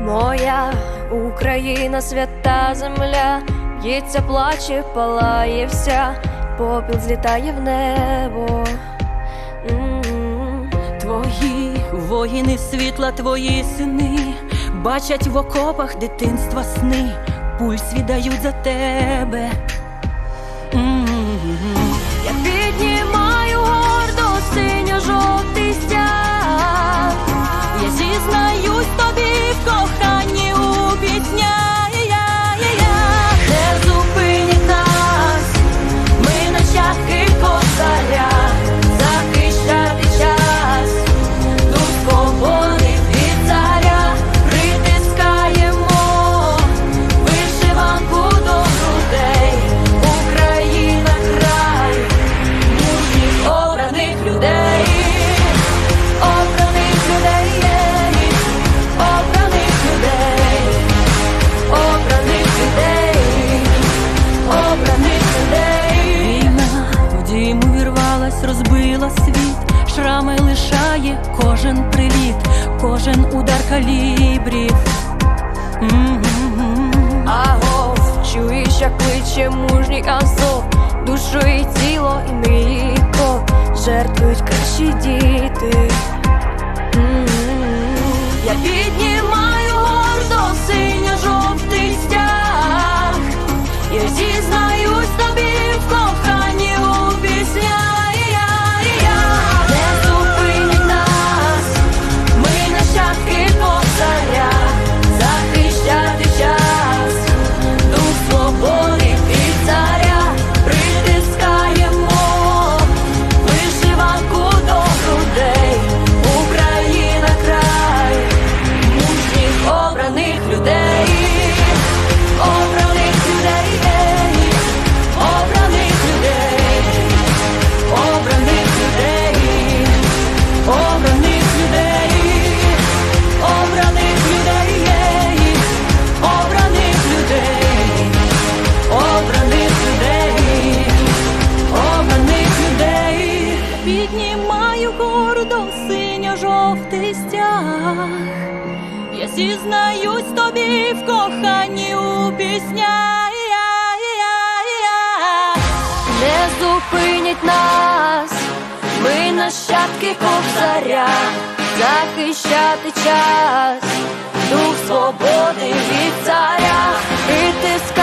Моя Україна, свята земля, б'ється, плаче, палає вся, попіл злітає в небо. М. Твої воїни світла, твої сини, бачать в окопах дитинства сни, пульс віддають за тебе. М. Я шрами лишає кожен приліт, кожен удар калібрів. М-м-м. Агов, чуєш, як кличе мужній Азов, душу і тіло, і мрії жертвують кращі діти. Піднімаю гордо синьо-жовтий стяг. Я зізнаюсь тобі в коханні у піснях. Не зупинять нас, ми нащадки кобзаря, захищати час, дух свободи від царя, притискаємо